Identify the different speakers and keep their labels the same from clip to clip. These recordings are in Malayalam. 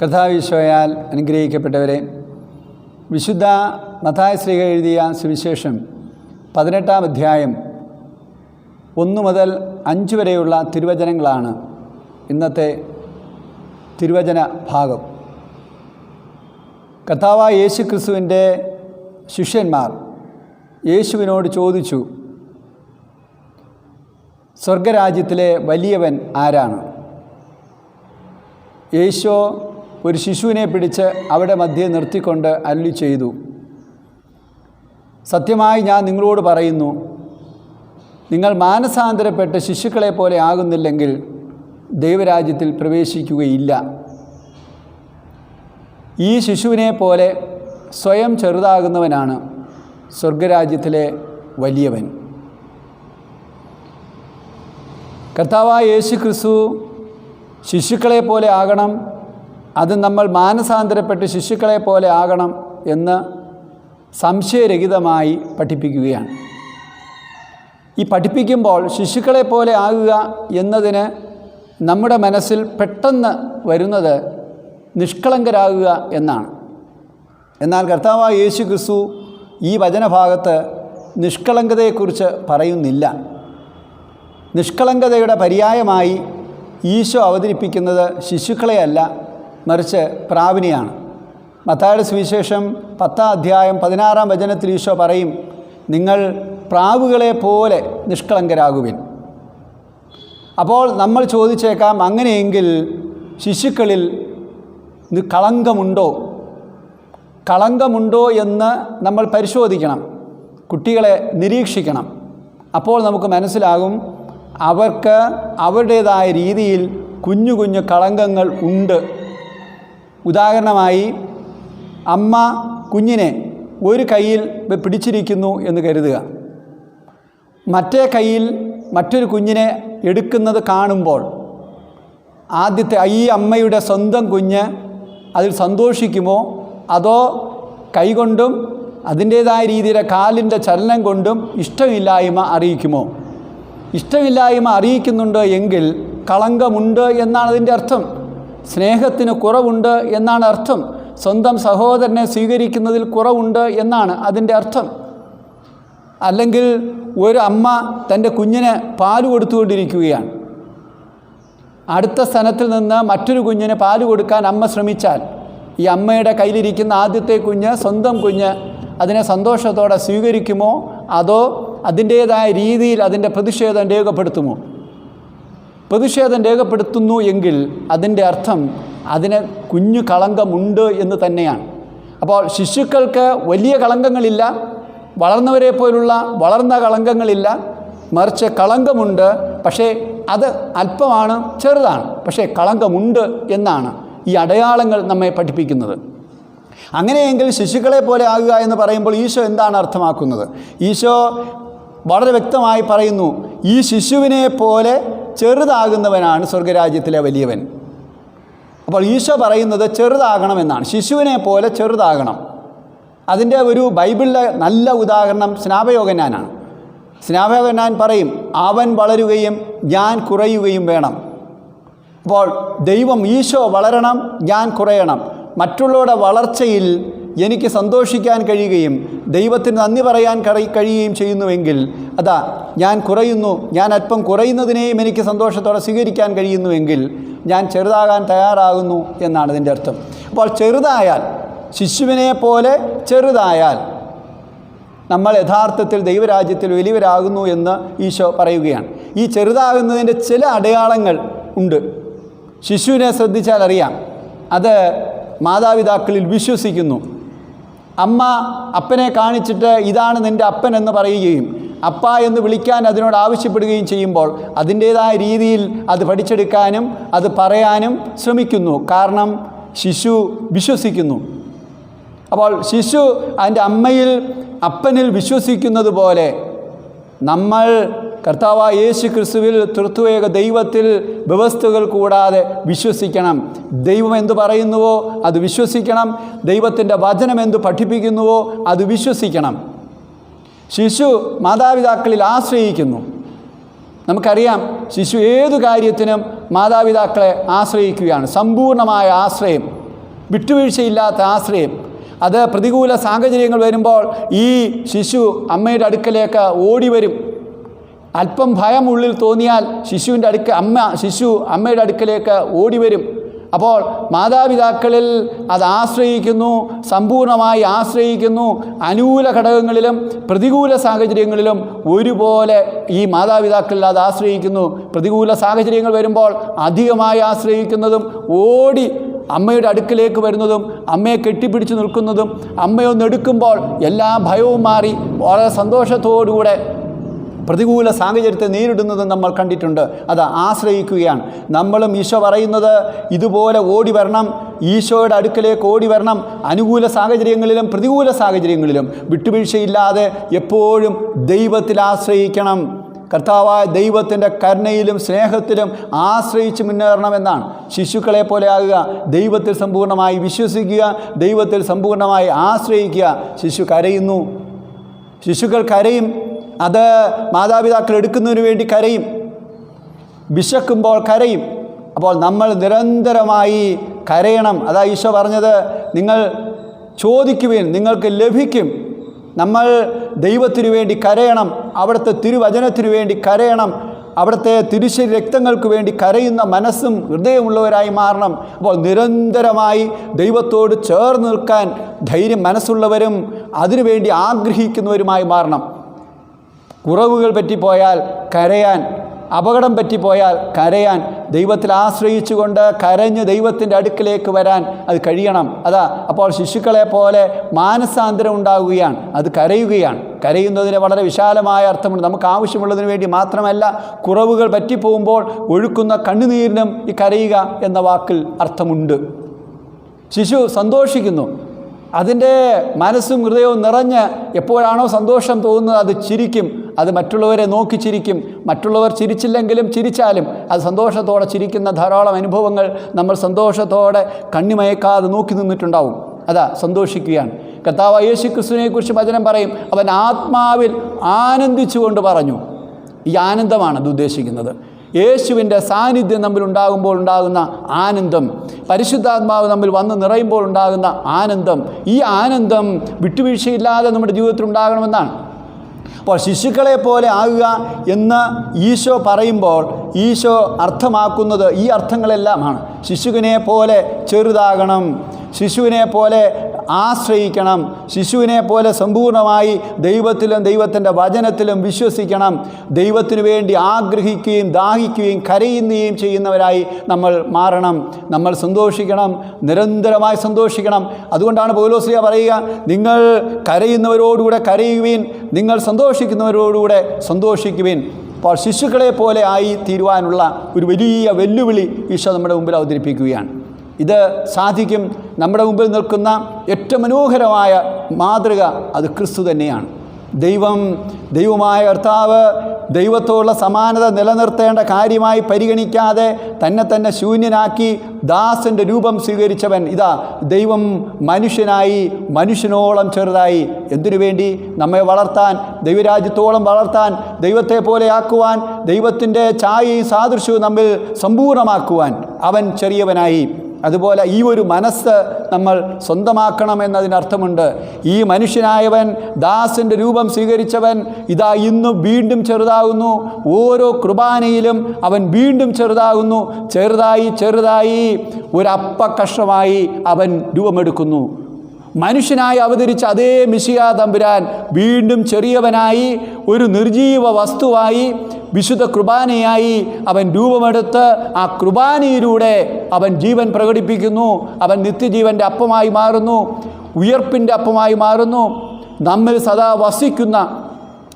Speaker 1: കഥാവിശ്വയാൽ അനുഗ്രഹിക്കപ്പെട്ടവരെ വിശുദ്ധ മഥായ ശ്രീക എഴുതിയ സുവിശേഷം പതിനെട്ടാം അധ്യായം ഒന്നു മുതൽ അഞ്ച് വരെയുള്ള തിരുവചനങ്ങളാണ് ഇന്നത്തെ തിരുവചന ഭാഗം. കഥാവ യേശു ക്രിസ്തുവിന്റെ ശിഷ്യന്മാർ യേശുവിനോട് ചോദിച്ചു സ്വർഗരാജ്യത്തിലെ വലിയവൻ ആരാണ്? യേശു ഒരു ശിശുവിനെ പിടിച്ച് അവിടെ മധ്യേ നിർത്തിക്കൊണ്ട് അല്ലി ചെയ്തു. സത്യമായി ഞാൻ നിങ്ങളോട് പറയുന്നു നിങ്ങൾ മാനസാന്തരപ്പെട്ട് ശിശുക്കളെ പോലെ ആകുന്നില്ലെങ്കിൽ ദൈവരാജ്യത്തിൽ പ്രവേശിക്കുകയില്ല. ഈ ശിശുവിനെ പോലെ സ്വയം ചെറുതാകുന്നവനാണ് സ്വർഗരാജ്യത്തിലെ വലിയവൻ. കർത്താവായ യേശു ക്രിസ്തു ശിശുക്കളെ പോലെ ആകണം അത് നമ്മൾ മാനസാന്തരപ്പെട്ട് ശിശുക്കളെ പോലെ ആകണം എന്ന് സംശയരഹിതമായി പഠിപ്പിക്കുകയാണ്. ഈ പഠിപ്പിക്കുമ്പോൾ ശിശുക്കളെ പോലെ ആകുക എന്നതിന് നമ്മുടെ മനസ്സിൽ പെട്ടെന്ന് വരുന്നത് നിഷ്കളങ്കരാകുക എന്നാണ്. എന്നാൽ കർത്താവായ യേശു ക്രിസ്തു ഈ വചനഭാഗത്ത് നിഷ്കളങ്കതയെക്കുറിച്ച് പറയുന്നില്ല. നിഷ്കളങ്കതയുടെ പര്യായമായി ഈശോ അവതരിപ്പിക്കുന്നത് ശിശുക്കളെയല്ല മറിച്ച് പ്രാവിനിയാണ്. മത്തായുടെ സുവിശേഷം പത്താം അധ്യായം പതിനാറാം വചനത്തിൽ ഈശോ പറയും നിങ്ങൾ പ്രാവുകളെ പോലെ നിഷ്കളങ്കരാകുവിൻ. അപ്പോൾ നമ്മൾ ചോദിച്ചേക്കാം അങ്ങനെയെങ്കിൽ ശിശുക്കളിൽ കളങ്കമുണ്ടോ? കളങ്കമുണ്ടോ എന്ന് നമ്മൾ പരിശോധിക്കണം. കുട്ടികളെ നിരീക്ഷിക്കണം. അപ്പോൾ നമുക്ക് മനസ്സിലാകും അവർക്ക് അവരുടേതായ രീതിയിൽ കുഞ്ഞു കുഞ്ഞു കളങ്കങ്ങൾ ഉണ്ട്. ഉദാഹരണമായി അമ്മ കുഞ്ഞിനെ ഒരു കയ്യിൽ പിടിച്ചിരിക്കുന്നു എന്ന് കരുതുക. മറ്റേ കയ്യിൽ മറ്റൊരു കുഞ്ഞിനെ എടുക്കുന്നത് കാണുമ്പോൾ ആദ്യത്തെ ഈ അമ്മയുടെ സ്വന്തം കുഞ്ഞ് അതിൽ സന്തോഷിക്കുമോ? അതോ കൈകൊണ്ടും അതിന്റേതായ രീതിയിലെ കാലിന്റെ ചലനം കൊണ്ടും ഇഷ്ടമില്ലായ്മ അറിയിക്കുമോ? ഇഷ്ടമില്ലായ്മ അറിയിക്കുന്നുണ്ട് എങ്കിൽ കളങ്കമുണ്ട് എന്നാണ് അതിന്റെ അർത്ഥം. സ്നേഹത്തിന് കുറവുണ്ട് എന്നാണ് അർത്ഥം. സ്വന്തം സഹോദരനെ സ്വീകരിക്കുന്നതിൽ കുറവുണ്ട് എന്നാണ് അതിന്റെ അർത്ഥം. അല്ലെങ്കിൽ ഒരു അമ്മ തന്റെ കുഞ്ഞിന് പാൽ കൊടുത്തുകൊണ്ടിരിക്കുകയാണ്. അടുത്ത സ്ഥലത്തിൽ നിന്ന് മറ്റൊരു കുഞ്ഞിന് പാൽ കൊടുക്കാൻ അമ്മ ശ്രമിച്ചാൽ ഈ അമ്മയുടെ കയ്യിലിരിക്കുന്ന ആദ്യത്തെ കുഞ്ഞ് സ്വന്തം കുഞ്ഞ് അതിനെ സന്തോഷത്തോടെ സ്വീകരിക്കുമോ? അതോ അതിന്റേതായ രീതിയിൽ അതിന്റെ പ്രതിഷേധം രേഖപ്പെടുത്തുമോ? പ്രതിഷേധം രേഖപ്പെടുത്തുന്നു എങ്കിൽ അതിന്റെ അർത്ഥം അതിന് കുഞ്ഞു കളങ്കമുണ്ട് എന്ന് തന്നെയാണ്. അപ്പോൾ ശിശുക്കൾക്ക് വലിയ കളങ്കങ്ങളില്ല വളർന്നവരെ പോലുള്ള വളർന്ന കളങ്കങ്ങളില്ല മറിച്ച് കളങ്കമുണ്ട് പക്ഷേ അത് അല്പമാണ് ചെറുതാണ് പക്ഷേ കളങ്കമുണ്ട് എന്നാണ് ഈ അടയാളങ്ങൾ നമ്മെ പഠിപ്പിക്കുന്നത്. അങ്ങനെയെങ്കിൽ ശിശുക്കളെ പോലെ ആകുക എന്ന് പറയുമ്പോൾ ഈശോ എന്താണ് അർത്ഥമാക്കുന്നത്? ഈശോ വളരെ വ്യക്തമായി പറയുന്നു ഈ ശിശുവിനെ പോലെ ചെറുതാകുന്നവനാണ് സ്വർഗരാജ്യത്തിലെ വലിയവൻ. അപ്പോൾ ഈശോ പറയുന്നത് ചെറുതാകണമെന്നാണ്. ശിശുവിനെ പോലെ ചെറുതാകണം. അതിന്റെ ഒരു ബൈബിളിലെ നല്ല ഉദാഹരണം സ്നാപയോഗനാനാണ് സ്നാപയോഗനാൻ പറയും അവൻ വളരുകയും ഞാൻ കുറയുകയും വേണം. അപ്പോൾ ദൈവം ഈശോ വളരണം ഞാൻ കുറയണം. മറ്റുള്ളവരുടെ വളർച്ചയിൽ എനിക്ക് സന്തോഷിക്കാൻ കഴിയുകയും ദൈവത്തിന് നന്ദി പറയാൻ കഴിയുകയും ചെയ്യുന്നുവെങ്കിൽ അതാ ഞാൻ കുറയുന്നു ഞാൻ അല്പം കുറയുന്നതിനെയും എനിക്ക് സന്തോഷത്തോടെ സ്വീകരിക്കാൻ കഴിയുന്നുവെങ്കിൽ ഞാൻ ചെറുതാകാൻ തയ്യാറാകുന്നു എന്നാണ് ഇതിന്റെ അർത്ഥം. അപ്പോൾ ചെറുതായാൽ ശിശുവിനെ പോലെ ചെറുതായാൽ നമ്മൾ യഥാർത്ഥത്തിൽ ദൈവരാജ്യത്തിൽ വലിയവരാകുന്നു എന്ന് ഈശോ പറയുകയാണ്. ഈ ചെറുതാകുന്നതിന്റെ ചില അടയാളങ്ങൾ ഉണ്ട്. ശിശുവിനെ ശ്രദ്ധിച്ചാൽ അറിയാം. അത് മാതാപിതാക്കളിൽ വിശ്വസിക്കുന്നു. അമ്മ അപ്പനെ കാണിച്ചിട്ട് ഇതാണ് നിന്റെ അപ്പൻ എന്ന് പറയുകയും അപ്പ എന്ന് വിളിക്കാൻ അതിനോട് ആവശ്യപ്പെടുകയും ചെയ്യുമ്പോൾ അതിന്റേതായ രീതിയിൽ അത് പഠിച്ചെടുക്കാനും അത് പറയാനും ശ്രമിക്കുന്നു. കാരണം ശിശു വിശ്വസിക്കുന്നു. അപ്പോൾ ശിശു അതിന്റെ അമ്മയിൽ അപ്പനിൽ വിശ്വസിക്കുന്നത് പോലെ നമ്മൾ കർത്താവായ യേശു ക്രിസ്തുവിൽ തൃത്വേക ദൈവത്തിൽ വ്യവസ്ഥകൾ കൂടാതെ വിശ്വസിക്കണം. ദൈവം എന്തു പറയുന്നുവോ അത് വിശ്വസിക്കണം. ദൈവത്തിന്റെ വചനം എന്തു പഠിപ്പിക്കുന്നുവോ അത് വിശ്വസിക്കണം. ശിശു മാതാപിതാക്കളിൽ ആശ്രയിക്കുന്നു. നമുക്കറിയാം ശിശു ഏതു കാര്യത്തിനും മാതാപിതാക്കളെ ആശ്രയിക്കുകയാണ്. സമ്പൂർണമായ ആശ്രയം വിട്ടുവീഴ്ചയില്ലാത്ത ആശ്രയം. അത് പ്രതികൂല സാഹചര്യങ്ങൾ വരുമ്പോൾ ഈ ശിശു അമ്മയുടെ അടുക്കലേക്ക് ഓടി വരും അല്പം ഭയം ഉള്ളിൽ തോന്നിയാൽ ശിശുവിന്റെ അടുക്ക അമ്മ ശിശു അമ്മയുടെ അടുക്കലേക്ക് ഓടിവരും. അപ്പോൾ മാതാപിതാക്കളിൽ അത് ആശ്രയിക്കുന്നു സമ്പൂർണമായി ആശ്രയിക്കുന്നു. അനുകൂല ഘടകങ്ങളിലും പ്രതികൂല സാഹചര്യങ്ങളിലും ഒരുപോലെ ഈ മാതാപിതാക്കളിൽ അത് ആശ്രയിക്കുന്നു. പ്രതികൂല സാഹചര്യങ്ങൾ വരുമ്പോൾ അധികമായി ആശ്രയിക്കുന്നതും ഓടി അമ്മയുടെ അടുക്കിലേക്ക് വരുന്നതും അമ്മയെ കെട്ടിപ്പിടിച്ച് നിൽക്കുന്നതും അമ്മയൊന്നെടുക്കുമ്പോൾ എല്ലാ ഭയവും മാറി വളരെ സന്തോഷത്തോടുകൂടെ പ്രതികൂല സാഹചര്യത്തെ നേരിടുന്നത് നമ്മൾ കണ്ടിട്ടുണ്ട്. അത് ആശ്രയിക്കുകയാണ്. നമ്മളും ഈശോ പറയുന്നത് ഇതുപോലെ ഓടി വരണം ഈശോയുടെ അടുക്കലേക്ക് ഓടി വരണം അനുകൂല സാഹചര്യങ്ങളിലും പ്രതികൂല സാഹചര്യങ്ങളിലും വിട്ടുവീഴ്ചയില്ലാതെ എപ്പോഴും ദൈവത്തിൽ ആശ്രയിക്കണം. കർത്താവായ ദൈവത്തിന്റെ കരുണയിലും സ്നേഹത്തിലും ആശ്രയിച്ച് മുന്നേറണമെന്നാണ്. ശിശുക്കളെ പോലെ ആകുക ദൈവത്തിൽ സമ്പൂർണമായി വിശ്വസിക്കുക ദൈവത്തിൽ സമ്പൂർണമായി ആശ്രയിക്കുക. ശിശു കരയുന്നു. ശിശുക്കൾ കരയും. അത് മാതാപിതാക്കൾ എടുക്കുന്നതിന് വേണ്ടി കരയും. വിശക്കുമ്പോൾ കരയും. അപ്പോൾ നമ്മൾ നിരന്തരമായി കരയണം. അതാ ഈശോ പറഞ്ഞത് നിങ്ങൾ ചോദിക്കുവിൻ നിങ്ങൾക്ക് ലഭിക്കും. നമ്മൾ ദൈവത്തിനു വേണ്ടി കരയണം. അവിടുത്തെ തിരുവചനത്തിനു വേണ്ടി കരയണം. അവിടുത്തെ തിരുശരി രക്തങ്ങൾക്ക് വേണ്ടി കരയുന്ന മനസ്സും ഹൃദയമുള്ളവരായി മാറണം. അപ്പോൾ നിരന്തരമായി ദൈവത്തോട് ചേർന്ന് നിൽക്കാൻ ധൈര്യം മനസ്സുള്ളവരും അതിനുവേണ്ടി ആഗ്രഹിക്കുന്നവരുമായി മാറണം. കുറവുകൾ പറ്റിപ്പോയാൽ കരയാൻ അപകടം പറ്റിപ്പോയാൽ കരയാൻ ദൈവത്തിൽ ആശ്രയിച്ചുകൊണ്ട് കരഞ്ഞ് ദൈവത്തിന്റെ അടുക്കിലേക്ക് വരാൻ അത് കഴിയണം. അതാ അപ്പോൾ ശിശുക്കളെ പോലെ മാനസാന്തരം ഉണ്ടാകുകയാണ് അത് കരയുകയാണ്. കരയുന്നതിന് വളരെ വിശാലമായ അർത്ഥമുണ്ട്. നമുക്ക് ആവശ്യമുള്ളതിന് വേണ്ടി മാത്രമല്ല കുറവുകൾ പറ്റിപ്പോകുമ്പോൾ ഒഴുക്കുന്ന കണ്ണുനീരിനും ഈ കരയുക എന്ന വാക്കിൽ അർത്ഥമുണ്ട്. ശിശു സന്തോഷിക്കുന്നു. അതിന്റെ മനസ്സും ഹൃദയവും നിറഞ്ഞ് എപ്പോഴാണോ സന്തോഷം തോന്നുന്നത് അത് ചിരിക്കും. അത് മറ്റുള്ളവരെ നോക്കി ചിരിക്കും. മറ്റുള്ളവർ ചിരിച്ചില്ലെങ്കിലും ചിരിച്ചാലും അത് സന്തോഷത്തോടെ ചിരിക്കുന്ന ധാരാളം അനുഭവങ്ങൾ നമ്മൾ സന്തോഷത്തോടെ കണ്ണിമയക്കാതെ നോക്കി നിന്നിട്ടുണ്ടാവും. അതാ സന്തോഷിക്കുകയാണ്. കർത്താവ് യേശു ക്രിസ്തുവിനെക്കുറിച്ച് വചനം പറയും അവൻ ആത്മാവിൽ ആനന്ദിച്ചുകൊണ്ട് പറഞ്ഞു. ഈ ആനന്ദമാണ് അത് ഉദ്ദേശിക്കുന്നത്. യേശുവിന്റെ സാന്നിധ്യം തമ്മിൽ ഉണ്ടാകുമ്പോൾ ഉണ്ടാകുന്ന ആനന്ദം. പരിശുദ്ധാത്മാവ് തമ്മിൽ വന്ന് നിറയുമ്പോൾ ഉണ്ടാകുന്ന ആനന്ദം. ഈ ആനന്ദം വിട്ടുവീഴ്ചയില്ലാതെ നമ്മുടെ ജീവിതത്തിൽ ഉണ്ടാകണമെന്നാണ്. അപ്പോൾ ശിശുക്കളെ പോലെ ആകുക എന്ന് ഈശോ പറയുമ്പോൾ ഈശോ അർത്ഥമാക്കുന്നത് ഈ അർത്ഥങ്ങളെല്ലാമാണ്. ശിശുവിനെ പോലെ ചെറുതാകണം. ശിശുവിനെ പോലെ ആശ്രയിക്കണം. ശിശുവിനെ പോലെ സമ്പൂർണമായി ദൈവത്തിലും ദൈവത്തിന്റെ വചനത്തിലും വിശ്വസിക്കണം. ദൈവത്തിനു വേണ്ടി ആഗ്രഹിക്കുകയും ദാഹിക്കുകയും കരയുകയും ചെയ്യുന്നവരായി നമ്മൾ മാറണം. നമ്മൾ സന്തോഷിക്കണം. നിരന്തരമായി സന്തോഷിക്കണം. അതുകൊണ്ടാണ് പൗലോസ്ലിയ പറയുക നിങ്ങൾ കരയുന്നവരോടുകൂടെ കരയുവീൻ. നിങ്ങൾ സന്തോഷിക്കുന്നവരോടുകൂടെ സന്തോഷിക്കുവീൻ. അപ്പോൾ ശിശുക്കളെ പോലെ ആയി തീരുവാനുള്ള ഒരു വലിയ വെല്ലുവിളി ഈശോ നമ്മുടെ മുമ്പിൽ അവതരിപ്പിക്കുകയാണ്. ഇത് സാധിക്കും. നമ്മുടെ മുമ്പിൽ നിൽക്കുന്ന ഏറ്റവും മനോഹരമായ മാതൃക അത് ക്രിസ്തു തന്നെയാണ്. ദൈവം ദൈവമായ കർത്താവ് ദൈവത്തോടുള്ള സമാനത നിലനിർത്തേണ്ട കാര്യമായി പരിഗണിക്കാതെ തന്നെ തന്നെ ശൂന്യനാക്കി ദാസന്റെ രൂപം സ്വീകരിച്ചവൻ ഇതാ ദൈവം മനുഷ്യനായി മനുഷ്യനോളം ചെറുതായി. എന്തിനു വേണ്ടി? നമ്മെ വളർത്താൻ ദൈവരാജ്യത്തോളം വളർത്താൻ ദൈവത്തെ പോലെ ആക്കുവാൻ ദൈവത്തിന്റെ ഛായയും സാദൃശ്യവും നമ്മിൽ സമ്പൂർണമാക്കുവാൻ അവൻ ചെറിയവനായി. അതുപോലെ ഈ ഒരു മനസ്സ് നമ്മൾ സ്വന്തമാക്കണം എന്നതിനർത്ഥമുണ്ട് ഈ മനുഷ്യനായവൻ ദാസിന്റെ രൂപം സ്വീകരിച്ചവൻ ഇതാ ഇന്ന് വീണ്ടും ചെറുതാകുന്നു. ഓരോ കുർബാനയിലും അവൻ വീണ്ടും ചെറുതാകുന്നു. ചെറുതായി ചെറുതായി ഒരു അപ്പക്കഷ്ണമായി അവൻ രൂപമെടുക്കുന്നു. മനുഷ്യനായി അവതരിച്ച അതേ മിശിയ തമ്പുരാൻ വീണ്ടും ചെറിയവനായി ഒരു നിർജീവ വസ്തുവായി വിശുദ്ധ കുർബാനയായി അവൻ രൂപമെടുത്ത് ആ കുർബാനയിലൂടെ അവൻ ജീവൻ പ്രകടിപ്പിക്കുന്നു. അവൻ നിത്യജീവന്റെ അപ്പമായി മാറുന്നു ഉയർപ്പിന്റെ അപ്പമായി മാറുന്നു നമ്മിൽ സദാ വസിക്കുന്ന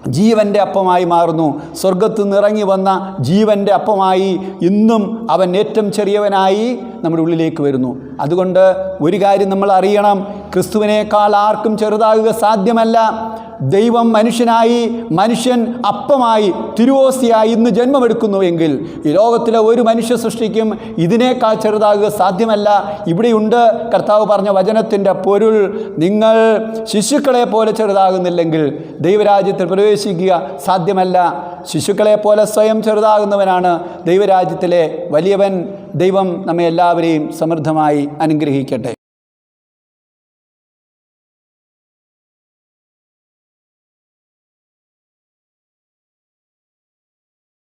Speaker 1: ജീവന്റെ അപ്പമായി മാറുന്നു. സ്വർഗത്ത് നിറങ്ങി വന്ന ജീവന്റെ അപ്പമായി ഇന്നും അവൻ ഏറ്റവും ചെറിയവനായി നമ്മുടെ ഉള്ളിലേക്ക് വരുന്നു. അതുകൊണ്ട് ഒരു കാര്യം നമ്മൾ അറിയണം ക്രിസ്തുവിനേക്കാൾ ആർക്കും ചെറുതാകുക സാധ്യമല്ല. ദൈവം മനുഷ്യനായി മനുഷ്യൻ അപ്പമായി തിരുവോസിയായി ഇന്ന് ജന്മമെടുക്കുന്നുവെങ്കിൽ ഈ ലോകത്തിലെ ഒരു മനുഷ്യ സൃഷ്ടിക്കും ഇതിനേക്കാൾ ചെറുതാകുക സാധ്യമല്ല. ഇവിടെയുണ്ട് കർത്താവ് പറഞ്ഞ വചനത്തിന്റെ പൊരുൾ. നിങ്ങൾ ശിശുക്കളെ പോലെ ചെറുതാകുന്നില്ലെങ്കിൽ ദൈവരാജ്യത്തിൽ പ്രവേശിക്കുക സാധ്യമല്ല. ശിശുക്കളെ പോലെ സ്വയം ചെറുതാകുന്നവനാണ് ദൈവരാജ്യത്തിലെ വലിയവൻ. ദൈവം നമ്മെ എല്ലാവരെയും സമൃദ്ധമായി അനുഗ്രഹിക്കട്ടെ.